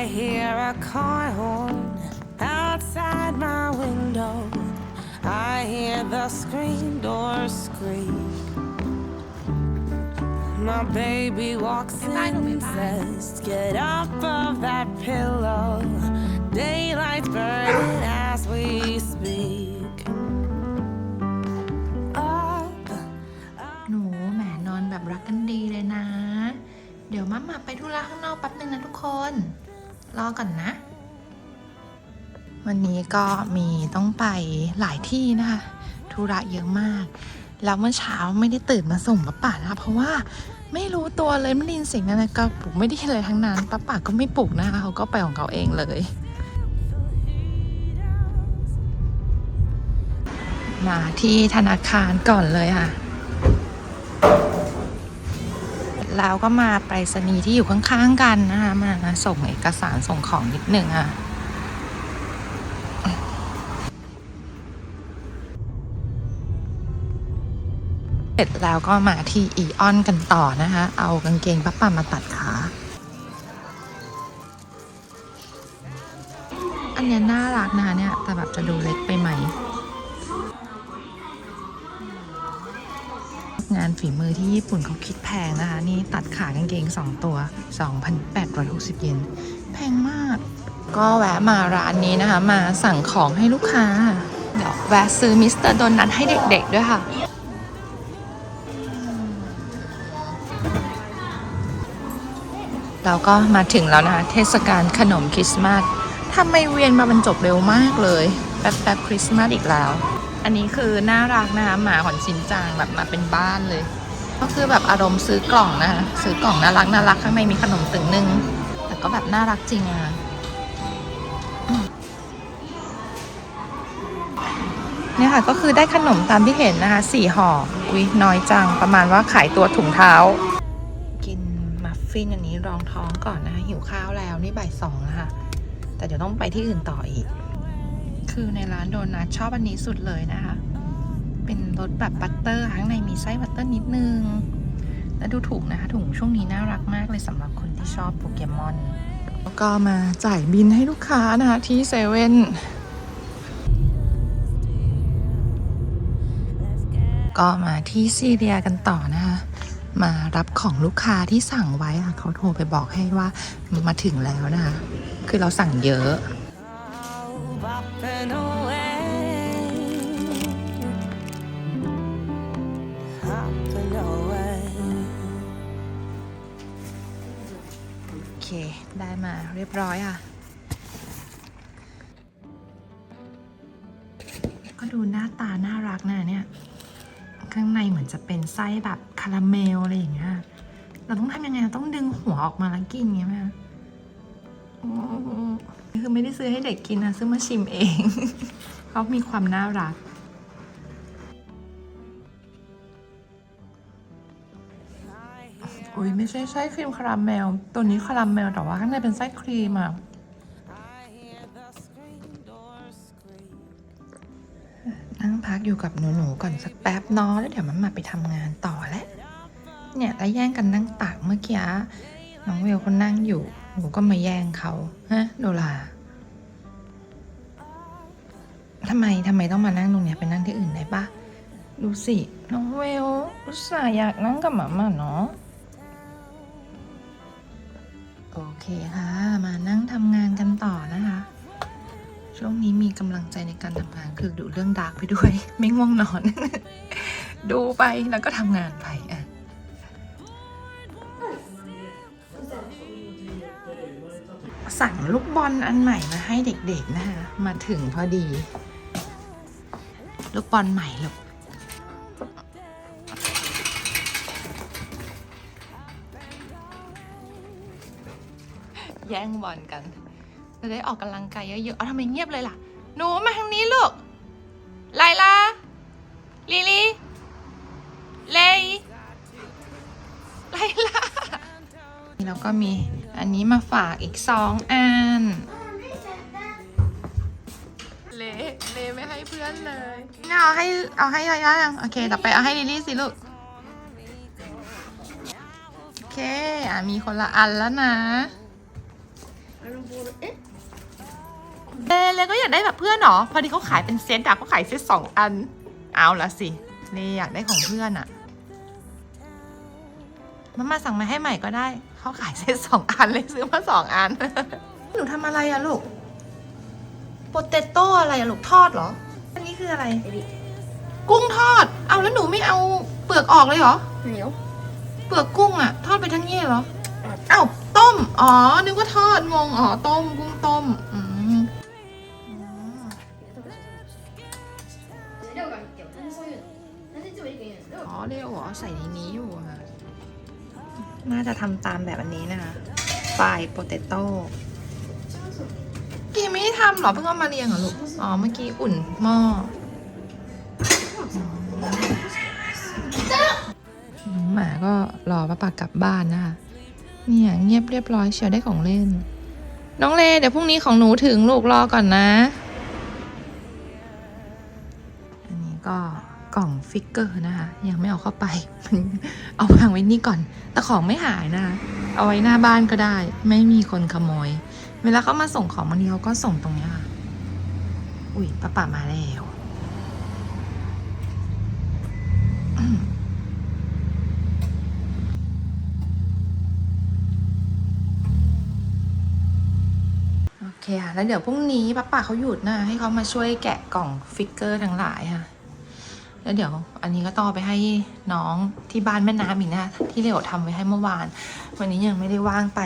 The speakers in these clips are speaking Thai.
a car horn outside my window. I hear the screen door squeak. My baby walks in and says, Get up of that pillow. Daylight's burning as we speak. Up, หนูแหมนอนแบบรักกันดีเลยนะ เดี๋ยวมัมมาไปธุระข้างนอกแป๊บนึงนะทุกคน รอก่อนนะ วันนี้ก็มีต้องไปหลายที่นะคะธุระเยอะมาก แล้วเมื่อเช้าไม่ได้ตื่นมาส่งป้าป่านะเพราะว่าไม่รู้ตัวเลยไม่ได้ยินเสียงนั้นก็ปลุกไม่ได้ยินอะไรทั้งนั้นป้าป่าก็ไม่ปลุกนะคะเขาก็ไปของเขาเองเลย มาที่ธนาคารก่อนเลยค่ะ แล้วก็มาไปรษณีย์ที่อยู่ข้างๆกันนะคะมาส่งเอกสารส่งของนิดหนึ่งอะเสร็จแล้วก็มาที่อีออนกันต่อนะคะ เอากางเกงป้าป่ามาตัดขา อันเนี้ยน่ารักนะคะเนี่ย แต่แบบจะดูเล็กไปไหม งานฝีมือที่ญี่ปุ่นเขาคิดแพงนะคะ นี่ตัดขากางเกง 2 ตัว 2,860 เยนแพงมาก ก็แวะมาร้านนี้นะคะ มาสั่งของให้ลูกค้า เดี๋ยวแวะซื้อมิสเตอร์โดนัทให้เด็กๆด้วยค่ะเราก็มาถึงแล้วนะคะ เทศกาลขนมคริสต์มาสทำไมเวียนมาบรรจบเร็วมากเลย แป๊บแป๊บคริสต์มาสอีกแล้ว อันนี้คือน่ารักนะคะหมาของชินจางแบบมาเป็นบ้านเลย ก็คือแบบอารมณ์ซื้อกล่องนะคะซื้อกล่องน่ารักน่ารักข้างในมีขนมตึงนึง แต่ก็แบบน่ารักจริงอะเนี่ยค่ะก็คือได้ขนมตามที่เห็นนะคะสี่ห่ออุ้ยน้อยจังประมาณว่าขายตัวถุงเท้า กินมัฟฟินอันนี้รองท้องก่อนนะคะหิวข้าวแล้วนี่บ่ายสองนะคะแต่เดี๋ยวต้องไปที่อื่นต่ออีก คือในร้านโดนัทชอบอันนี้สุดเลยนะคะ เป็นรสแบบบัตเตอร์ข้างในมีไส้บัตเตอร์นิดนึง และดูถูกนะคะถุงช่วงนี้น่ารักมากเลยสำหรับคนที่ชอบโปเกมอนแล้วก็มาจ่ายบินให้ลูกค้านะคะที่เซเว่นก็มาที่ซีเรียกันต่อนะคะ มารับของลูกค้าที่สั่งไว้อะเขาโทรไปบอกให้ว่ามาถึงแล้วนะคะ คือเราสั่งเยอะ ได้มาเรียบร้อยอะ ก็ดูหน้าตาน่ารักนะเนี่ย ข้างในเหมือนจะเป็นไส้แบบคาราเมลอะไรอย่างเงี้ย เราต้องทำยังไง เราต้องดึงหัวออกมาแล้วกินอย่างเงี้ยไหมคะโอ้โหคือไม่ได้ซื้อให้เด็กกินนะ ซื้อมาชิมเอง เขามีความน่ารัก อุ้ยไม่ใช่ไส้ครีมคาราเมล ตัวนี้คาราเมลแต่ว่าข้างในเป็นไส้ครีมอะนั่งพักอยู่กับหนูๆก่อนสักแป๊บเนอแล้วเดี๋ยวมันมาไปทำงานต่อแล้วเนี่ยแล้วแย่งกันนั่งตักเมื่อกี้น้องเวลเขานั่งอยู่ หนูก็มาแย่งเขาฮะโดลาทำไมทำไมต้องมานั่งตรงเนี้ยไปนั่งที่อื่นได้ปะดูสิ น้องเวลอุตส่าห์อยากนั่งกับหมาม่าเนาะ เคค่ะ มานั่งทำงานกันต่อนะคะ ช่วงนี้มีกำลังใจในการทำงานคือดูเรื่องดาร์กไปด้วย ไม่ง่วงนอน ดูไปแล้วก็ทำงานไปอะสั่งลูกบอลอันใหม่มาให้เด็กๆนะคะ มาถึงพอดี ลูกบอลใหม่ลูก แย่งบอลกันจะได้ออกกำลังกายเยอะๆ เอาทำไมเงียบเลยล่ะ หนูมาทางนี้ลูก ไลลาลิลี่เลยไลลาแล้วก็มีอันนี้มาฝากอีกสองอัน เลเลไม่ให้เพื่อนเลยเอาให้เอาให้ไลลายังโอเค ต่อไปเอาให้ลิลี่สิลูก โอเค อะมีคนละอันแล้วนะ เอเลยก็อยากได้แบบเพื่อนหรอ พอดีเขาขายเป็นเซตอะเขาขายเซตสองอัน เอาละสิเลยอยากได้ของเพื่อนอะมามาสั่งมาให้ใหม่ก็ได้ เขาขายเซตสองอันเลยซื้อมาสองอัน หนูทำอะไรอะลูกโปเตโต้อะไรอะลูกทอดเหรอ อันนี้คืออะไร กุ้งทอด เอาแล้วหนูไม่เอาเปลือกออกเลยเหรอ เหนียว เปลือกกุ้งอะทอดไปทั้งเยี่ยเหรอ เอ้า อ๋อ นึกว่าทอด งง อ๋อ ต้ม กุ้งต้มอ๋อเรียวเหรอใส่ในนี้อยู่ค่ะ น่าจะทำตามแบบอันนี้นะคะฟายโปเตโต้กี่ไม่ได้ทำเหรอ เพิ่งเอามาเรียงเหรอลูก อ๋อ เมื่อกี้อุ่นหม้อหหมาก็รอป้าปากกลับบ้านนะคะ เนี่ยเงียบเรียบร้อยเชียวได้ของเล่น น้องเลเดี๋ยวพรุ่งนี้ของหนูถึงลูกรอก่อนนะ อันนี้ก็กล่องฟิกเกอร์นะคะ ยังไม่เอาเข้าไปเอาวางไว้นี่ก่อน แต่ของไม่หายนะคะ เอาไว้หน้าบ้านก็ได้ ไม่มีคนขโมย เวลาเขามาส่งของบางทีเขาก็ส่งตรงนี้ค่ะ อุ้ยป้าป่ามาแล้วอืมโอเค่ะ แล้วเดี๋ยวพรุ่งนี้ป้าป๋าเขาหยุดนะ ให้เขามาช่วยแกะกล่องฟิกเกอร์ทั้งหลายค่ะ แล้วเดี๋ยวอันนี้ก็ต่อไปให้น้องที่บ้านแม่น้ำอีกนะ ที่เรียวทำไว้ให้เมื่อวาน วันนี้ยังไม่ได้ว่างไป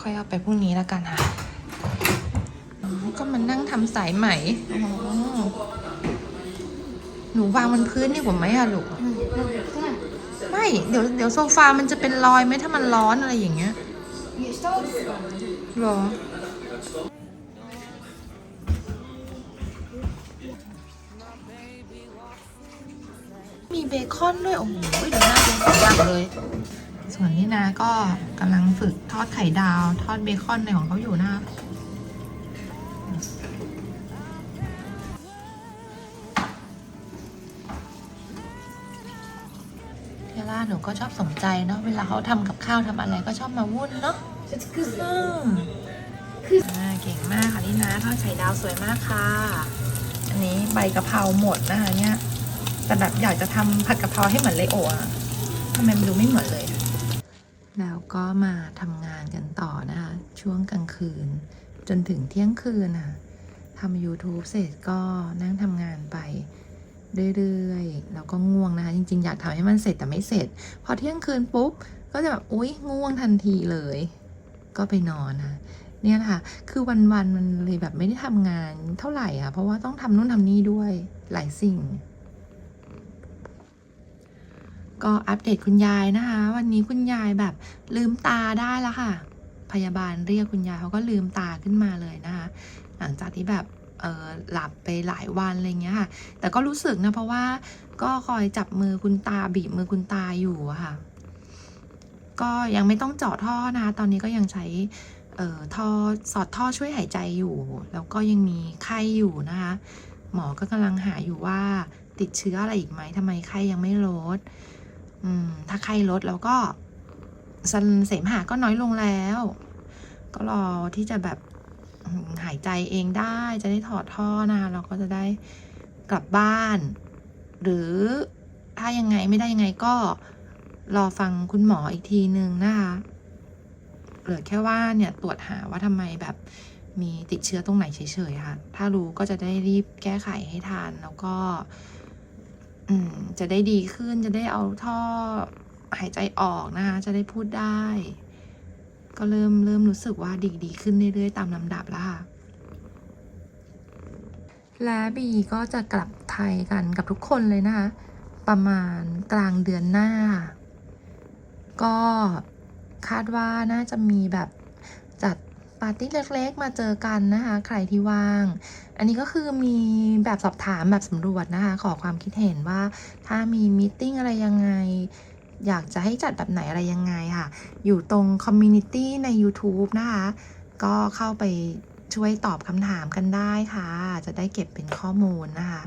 ค่อยเอาไปพรุ่งนี้แล้วกันค่ะ ก็มานั่งทำสายไหม หนูวางบนพื้นนี่ผมไหมอะลูก ไม่ เดี๋ยวเดี๋ยวโซฟามันจะเป็นรอยไหมถ้ามันร้อนอะไรอย่างเงี้ยหรอ มีเบคอนด้วย โอ้โหดูน่ากินสุดยอดเลย ส่วนนี่นะก็กำลังฝึกทอดไข่ดาว ทอดเบคอนในของเขาอยู่นะเทล่าหนูก็ชอบสนใจเนาะ เวลาเขาทำกับข้าวทำอะไรก็ชอบมาวุ่นเนาะ It's good. อืมอ่าเก่งมากค่ะนี่นะทอดไข่ดาวสวยมากค่ะ อันนี้ใบกะเพราหมดนะคะเนี่ยแต่แบบอยากจะทำผัดกะเพราให้เหมือนเลโออะทำไมมันดูไม่เหมือนเลย แล้วก็มาทำงานกันต่อนะคะ ช่วงกลางคืน จนถึงเที่ยงคืนน่ะทำ YouTube เสร็จก็นั่งทำงานไปเรื่อยๆ แล้วก็ง่วงนะคะ จริงๆ อยากทำให้มันเสร็จแต่ไม่เสร็จ พอเที่ยงคืนปุ๊บ ก็จะแบบ อุ๊ย ง่วงทันทีเลย ก็ไปนอนนะ เนี่ยนะคะคือวันๆมันเลยแบบไม่ได้ทำงานเท่าไหร่อะ เพราะว่าต้องทำนู่นทำนี่ด้วยหลายสิ่ง ก็อัปเดตคุณยายนะคะ วันนี้คุณยายแบบลืมตาได้แล้วค่ะ พยาบาลเรียกคุณยายเขาก็ลืมตาขึ้นมาเลยนะคะ หลังจากที่แบบเออหลับไปหลายวันอะไรเงี้ยค่ะ แต่ก็รู้สึกนะเพราะว่าก็คอยจับมือคุณตาบีบมือคุณตาอยู่ค่ะ ก็ยังไม่ต้องเจาะท่อนะ ตอนนี้ก็ยังใช้ ท่อสอดท่อช่วยหายใจอยู่ แล้วก็ยังมีไข้อยู่นะคะ หมอก็กำลังหาอยู่ว่าติดเชื้ออะไรอีกไหมทำไมไข้ยังไม่ลดอืมถ้าไข้ลดแล้วก็สเสมหะก็น้อยลงแล้ว ก็รอที่จะแบบหายใจเองได้จะได้ถอดท่อนะคะเราก็จะได้กลับบ้าน หรือถ้ายังไงไม่ได้ยังไงก็รอฟังคุณหมออีกทีนึงนะคะ เหลือแค่ว่าเนี่ยตรวจหาว่าทำไมแบบมีติดเชื้อตรงไหนเฉยๆค่ะ ถ้ารู้ก็จะได้รีบแก้ไขให้ทันแล้วก็อืมจะได้ดีขึ้นจะได้เอาท่อหายใจออกนะคะ จะได้พูดได้ ก็เริ่มเริ่มรู้สึกว่าดีดีขึ้นเรื่อยๆ ตามลำดับแล้วค่ะ และบีก็จะกลับไทยกันกับทุกคนเลยนะคะ ประมาณกลางเดือนหน้า ก็ คาดว่าน่าจะมีแบบจัดปาร์ตี้เล็กๆ มาเจอกันนะคะ ใครที่ว่าง อันนี้ก็คือมีแบบสอบถามแบบสำรวจนะคะ ขอความคิดเห็นว่าถ้ามีมิ팅อะไรยังไง อยากจะให้จัดแบบไหนอะไรยังไงค่ะ อยู่ตรงคอมมูนิตี้ใน YouTube นะคะ ก็เข้าไปช่วยตอบคำถามกันได้ค่ะ จะได้เก็บเป็นข้อมูลนะคะ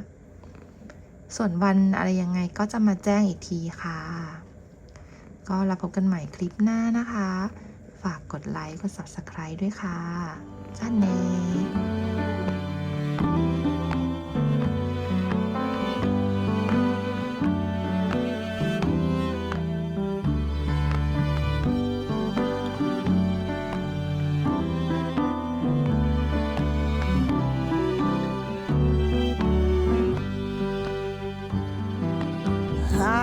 ส่วนวันอะไรยังไงก็จะมาแจ้งอีกทีค่ะ ก็เราพบกันใหม่คลิปหน้านะคะ ฝากกดไลค์กด Subscribe ด้วยค่ะจ้าเน่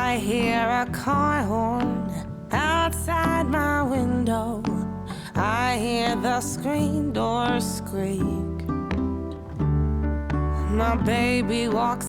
I hear a car horn window. I hear the screen door squeak. My baby walks